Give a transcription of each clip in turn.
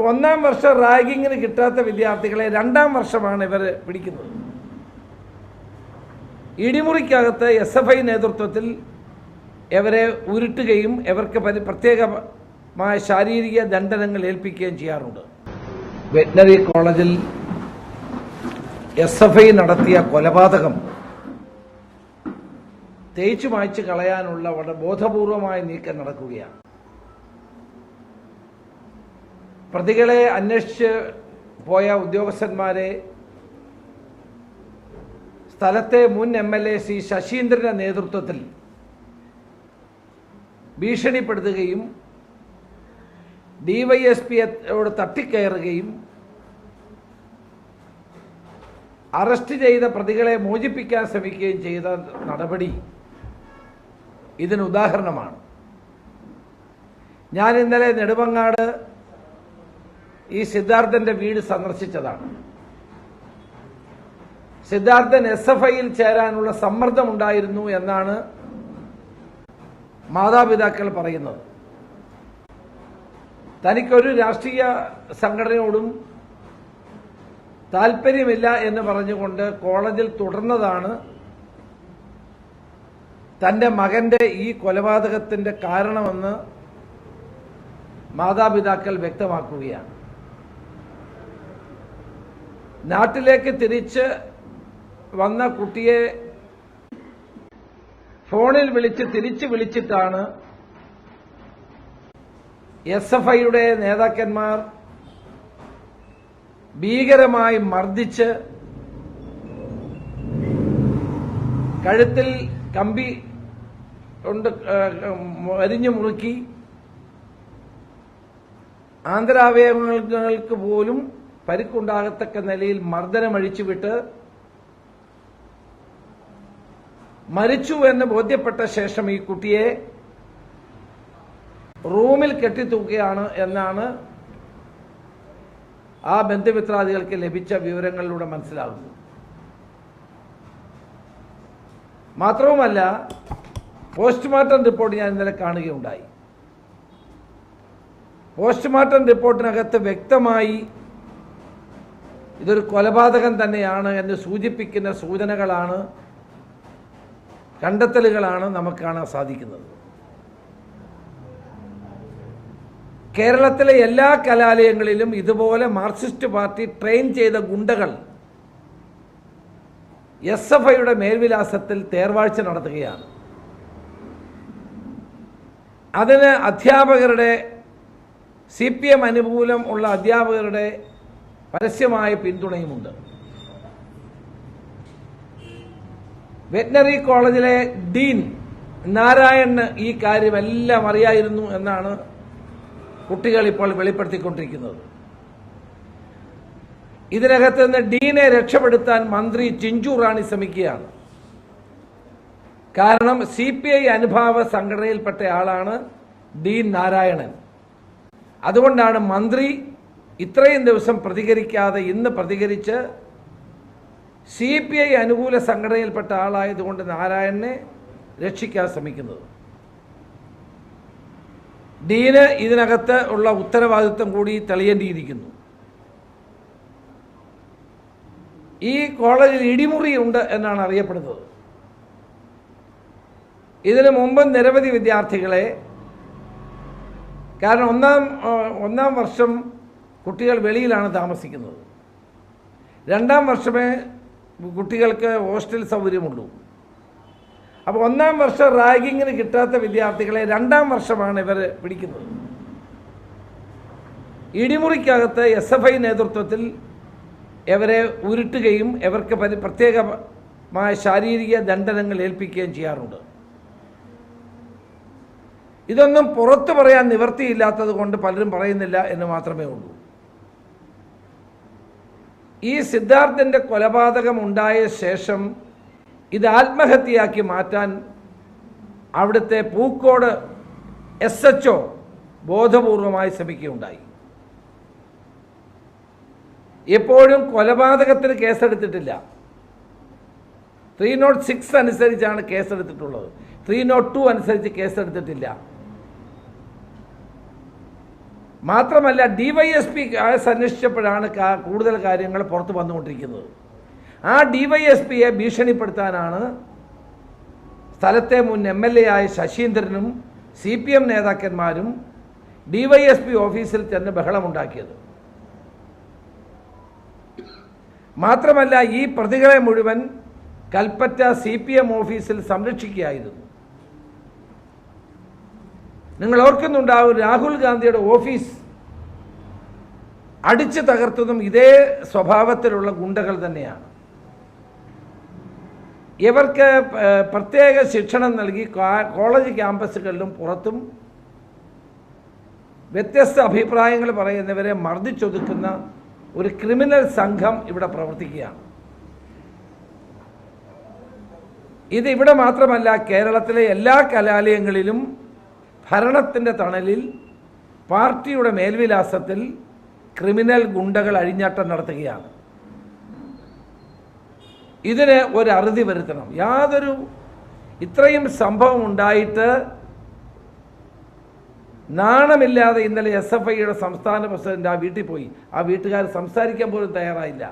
ഒന്നാം വർഷം റാഗിങ്ങിന് കിട്ടാത്ത വിദ്യാർത്ഥികളെ രണ്ടാം വർഷമാണ് ഇവർ പിടിക്കുന്നത്. ഇടിമുറിക്കകത്ത് എസ് എഫ് ഐ നേതൃത്വത്തിൽ ഇവരെ ഉരുട്ടുകയും ഇവർക്ക് പരി- പ്രത്യേകമായ ശാരീരിക ദണ്ഡനങ്ങൾ ഏൽപ്പിക്കുകയും ചെയ്യാറുണ്ട്. വെറ്റിനറി കോളേജിൽ എസ് എഫ് ഐ നടത്തിയ കൊലപാതകം തേച്ചു മായ്ച്ചു കളയാനുള്ള വളരെ ബോധപൂർവമായ നീക്കം നടക്കുകയാണ്. പ്രതികളെ അന്വേഷിച്ച് പോയ ഉദ്യോഗസ്ഥന്മാരെ സ്ഥലത്തെ മുൻ എം എൽ എ സി ശശീന്ദ്രന്റെ നേതൃത്വത്തിൽ ഭീഷണിപ്പെടുത്തുകയും ഡിവൈഎസ്പിയോട് തട്ടിക്കയറുകയും അറസ്റ്റ് ചെയ്ത പ്രതികളെ മോചിപ്പിക്കാൻ ശ്രമിക്കുകയും ചെയ്ത നടപടി ഇതിന് ഉദാഹരണമാണ്. ഞാൻ ഇന്നലെ നെടുമങ്ങാട് ഈ സിദ്ധാർത്ഥന്റെ വീട് സന്ദർശിച്ചതാണ്. സിദ്ധാർത്ഥൻ എസ് എഫ് ഐയിൽ ചേരാനുള്ള സമ്മർദ്ദമുണ്ടായിരുന്നു എന്നാണ് മാതാപിതാക്കൾ പറയുന്നത്. തനിക്കൊരു രാഷ്ട്രീയ സംഘടനയോടും താല്പര്യമില്ല എന്ന് പറഞ്ഞുകൊണ്ട് കോളേജിൽ തുടർന്നതാണ് തന്റെ മകന്റെ ഈ കൊലപാതകത്തിന്റെ കാരണമെന്ന് മാതാപിതാക്കൾ വ്യക്തമാക്കുകയാണ്. നാട്ടിലേക്ക് തിരിച്ച് വന്ന കുട്ടിയെ ഫോണിൽ വിളിച്ച് തിരിച്ചു വിളിച്ചിട്ടാണ് എസ് എഫ് ഐയുടെ നേതാക്കന്മാർ ഭീകരമായി മർദ്ദിച്ച് കഴുത്തിൽ കമ്പി കൊണ്ട് അരിഞ്ഞു മുറുക്കി. ആന്തരാവയവങ്ങൾക്ക് പോലും പരിക്കുണ്ടാകത്തക്ക നിലയിൽ മർദ്ദനമഴിച്ചുവിട്ട് മരിച്ചു എന്ന് ബോധ്യപ്പെട്ട ശേഷം ഈ കുട്ടിയെ റൂമിൽ കെട്ടിത്തൂക്കുകയാണ് എന്നാണ് ആ ബന്ധുമിത്രാദികൾക്ക് ലഭിച്ച വിവരങ്ങളിലൂടെ മനസ്സിലാകുന്നത് മാത്രവുമല്ല പോസ്റ്റ്മോർട്ടം റിപ്പോർട്ട് ഞാൻ ഇന്നലെ കാണുകയുണ്ടായി. പോസ്റ്റ്മോർട്ടം റിപ്പോർട്ടിനകത്ത് വ്യക്തമായി ഇതൊരു കൊലപാതകം തന്നെയാണ് എന്ന് സൂചിപ്പിക്കുന്ന സൂചനകളാണ് കണ്ടെത്തലുകളാണ് നമുക്ക് കാണാൻ സാധിക്കുന്നത്. കേരളത്തിലെ എല്ലാ കലാലയങ്ങളിലും ഇതുപോലെ മാർക്സിസ്റ്റ് പാർട്ടി ട്രെയിൻ ചെയ്ത ഗുണ്ടകൾ എസ് എഫ് ഐയുടെ മേൽവിലാസത്തിൽ തേർവാഴ്ച നടത്തുകയാണ്. അതിന് അധ്യാപകരുടെ സി പി എം അനുകൂലം ഉള്ള അധ്യാപകരുടെ പരസ്യമായ പിന്തുണയുമുണ്ട്. വെറ്റിനറി കോളേജിലെ ഡീൻ നാരായണന് ഈ കാര്യമെല്ലാം അറിയായിരുന്നു എന്നാണ് കുട്ടികൾ ഇപ്പോൾ വെളിപ്പെടുത്തിക്കൊണ്ടിരിക്കുന്നത്. ഇതിനകത്ത് നിന്ന് ഡീനെ രക്ഷപ്പെടുത്താൻ മന്ത്രി ചിഞ്ചു റാണി ശ്രമിക്കുകയാണ്. കാരണം സി പി ഐ അനുഭാവ സംഘടനയിൽപ്പെട്ട ആളാണ് ഡീൻ നാരായണൻ. അതുകൊണ്ടാണ് മന്ത്രി ഇത്രയും ദിവസം പ്രതികരിക്കാതെ ഇന്ന് പ്രതികരിച്ച് സി പി ഐ അനുകൂല സംഘടനയിൽപ്പെട്ട ആളായതുകൊണ്ട് നാരായണനെ രക്ഷിക്കാൻ ശ്രമിക്കുന്നത്. ഡീന് ഇതിനകത്ത് ഉള്ള ഉത്തരവാദിത്വം കൂടി തെളിയേണ്ടിയിരിക്കുന്നു. ഈ കോളേജിൽ ഇടിമുറി ഉണ്ട് എന്നാണ് അറിയപ്പെടുന്നത്. ഇതിനു മുമ്പ് നിരവധി വിദ്യാർത്ഥികളെ കാരണം ഒന്നാം ഒന്നാം വർഷം കുട്ടികൾ വെളിയിലാണ് താമസിക്കുന്നത്. രണ്ടാം വർഷമേ കുട്ടികൾക്ക് ഹോസ്റ്റൽ സൗകര്യമുള്ളൂ. അപ്പോൾ ഒന്നാം വർഷം റാഗിങ്ങിന് കിട്ടാത്ത വിദ്യാർത്ഥികളെ രണ്ടാം വർഷമാണ് ഇവർ പിടിക്കുന്നത്. ഇടിമുറിക്കകത്ത് എസ് എഫ് ഐ നേതൃത്വത്തിൽ ഇവരെ ഉരുട്ടുകയും ഇവർക്ക് പരി- പ്രത്യേകമായ ശാരീരിക ദണ്ഡനങ്ങൾ ഏൽപ്പിക്കുകയും ചെയ്യാറുണ്ട്. ഇതൊന്നും പുറത്തു പറയാൻ നിവൃത്തിയില്ലാത്തത് കൊണ്ട് പലരും പറയുന്നില്ല എന്ന് മാത്രമേ ഉള്ളൂ. ഈ സിദ്ധാർത്ഥന്റെ കൊലപാതകം ഉണ്ടായ ശേഷം ഇത് ആത്മഹത്യയാക്കി മാറ്റാൻ അവിടുത്തെ പൂക്കോട് എസ് എച്ച് ഒ ബോധപൂർവമായി ശ്രമിക്കുകയുണ്ടായി. എപ്പോഴും കൊലപാതകത്തിന് കേസെടുത്തിട്ടില്ല. ത്രീ നോട്ട് സിക്സ് അനുസരിച്ചാണ് കേസെടുത്തിട്ടുള്ളത്. ത്രീ നോട്ട് ടു അനുസരിച്ച് കേസെടുത്തിട്ടില്ല. മാത്രമല്ല ഡിവൈഎസ്പി കേസ് അന്വേഷിച്ചപ്പോഴാണ് കൂടുതൽ കാര്യങ്ങൾ പുറത്ത് വന്നുകൊണ്ടിരിക്കുന്നത്. ആ ഡിവൈഎസ്പിയെ ഭീഷണിപ്പെടുത്താനാണ് സ്ഥലത്തെ മുൻ എം എൽ എ ആയ ശശീന്ദ്രനും സി പി എം നേതാക്കന്മാരും ഡിവൈഎസ്പി ഓഫീസിൽ ചെന്ന് ബഹളമുണ്ടാക്കിയത്. മാത്രമല്ല ഈ പ്രതികളെ മുഴുവൻ കൽപ്പറ്റ സി പി എം ഓഫീസിൽ സംരക്ഷിക്കുകയായിരുന്നു. നിങ്ങൾ ഓർക്കുന്നുണ്ടാവും രാഹുൽ ഗാന്ധിയുടെ ഓഫീസ് അടിച്ചു തകർത്തതും ഇതേ സ്വഭാവത്തിലുള്ള ഗുണ്ടകൾ തന്നെയാണ്. ഇവർക്ക് പ്രത്യേക ശിക്ഷണം നൽകി കോളേജ് ക്യാമ്പസുകളിലും പുറത്തും വ്യത്യസ്ത അഭിപ്രായങ്ങൾ പറയുന്നവരെ മർദ്ദിച്ചൊതുക്കുന്ന ഒരു ക്രിമിനൽ സംഘം ഇവിടെ പ്രവർത്തിക്കുകയാണ്. ഇത് ഇവിടെ മാത്രമല്ല കേരളത്തിലെ എല്ലാ കലാലയങ്ങളിലും ഭരണത്തിന്റെ തണലിൽ പാർട്ടിയുടെ മേൽവിലാസത്തിൽ ക്രിമിനൽ ഗുണ്ടകൾ അഴിഞ്ഞാട്ടം നടത്തുകയാണ്. ഇതിന് ഒരു അറുതി വരുത്തണം. യാതൊരു ഇത്രയും സംഭവം ഉണ്ടായിട്ട് നാണമില്ലാതെ ഇന്നലെ എസ് എഫ് ഐയുടെ സംസ്ഥാന പ്രസിഡന്റ് ആ വീട്ടിൽ പോയി. ആ വീട്ടുകാർ സംസാരിക്കാൻ പോലും തയ്യാറായില്ല.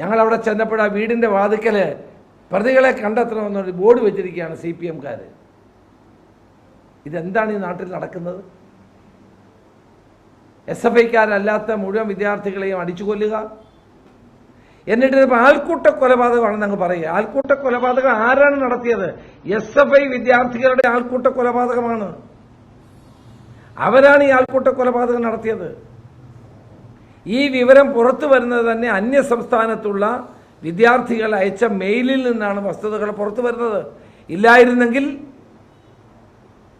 ഞങ്ങൾ അവിടെ ചെന്നപ്പോൾ ആ വീടിന്റെ വാതിക്കൽ പ്രതികളെ കണ്ടെത്തണമെന്നൊരു ബോർഡ് വെച്ചിരിക്കുകയാണ് സി പി എംകാർ ഇതെന്താണ് ഈ നാട്ടിൽ നടക്കുന്നത്? എസ് എഫ് ഐക്കാരല്ലാത്ത മുഴുവൻ വിദ്യാർത്ഥികളെയും അടിച്ചു കൊല്ലുക? എന്നിട്ട് ആൾക്കൂട്ട കൊലപാതകമാണെന്ന് അങ്ങ് പറയുക. ആൾക്കൂട്ട കൊലപാതകം ആരാണ് നടത്തിയത്? എസ് എഫ് ഐ വിദ്യാർത്ഥികളുടെ ആൾക്കൂട്ട കൊലപാതകമാണ് അവരാണ് ഈ ആൾക്കൂട്ട കൊലപാതകം നടത്തിയത്. ഈ വിവരം പുറത്തു വരുന്നത് തന്നെ അന്യ സംസ്ഥാനത്തുള്ള വിദ്യാർത്ഥികൾ അയച്ച മെയിലിൽ നിന്നാണ് വസ്തുതകൾ പുറത്തു വരുന്നത്. ഇല്ലായിരുന്നെങ്കിൽ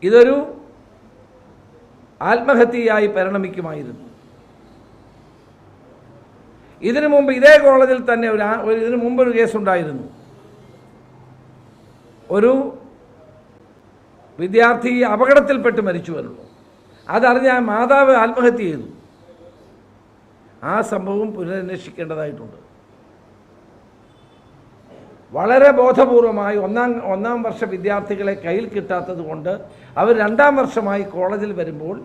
ഇതൊരു ആത്മഹത്യയായി പരിണമിക്കുമായിരുന്നു. ഇതിനു മുമ്പ് ഇതേ കോളേജിൽ തന്നെ ഒരു ഇതിനു മുമ്പ് ഒരു കേസുണ്ടായിരുന്നു ഒരു വിദ്യാർത്ഥി അപകടത്തിൽപ്പെട്ട് മരിച്ചു എന്നുള്ളൂ അതറിഞ്ഞ മാതാവ് ആത്മഹത്യ ചെയ്തു. ആ സംഭവം പുനരന്വേഷിക്കേണ്ടതായിട്ടുണ്ട്. വളരെ ബോധപൂർവമായി ഒന്നാം ഒന്നാം വർഷ വിദ്യാർത്ഥികളെ കയ്യിൽ കിട്ടാത്തത് കൊണ്ട് അവർ രണ്ടാം വർഷമായി കോളേജിൽ വരുമ്പോൾ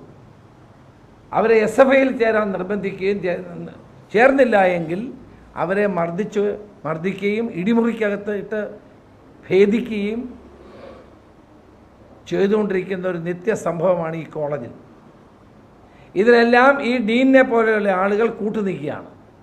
അവരെ എസ് എഫ് ഐയിൽ ചേരാൻ നിർബന്ധിക്കുകയും ചേർന്നില്ല എങ്കിൽ അവരെ മർദ്ദിച്ച് മർദ്ദിക്കുകയും ഇടിമുറിക്കകത്ത് ഇട്ട് ഭേദിക്കുകയും ചെയ്തുകൊണ്ടിരിക്കുന്ന ഒരു നിത്യ സംഭവമാണ് ഈ കോളേജിൽ. ഇതിനെല്ലാം ഈ ഡീനിനെ പോലെയുള്ള ആളുകൾ കൂട്ടുനിൽക്കുകയാണ്.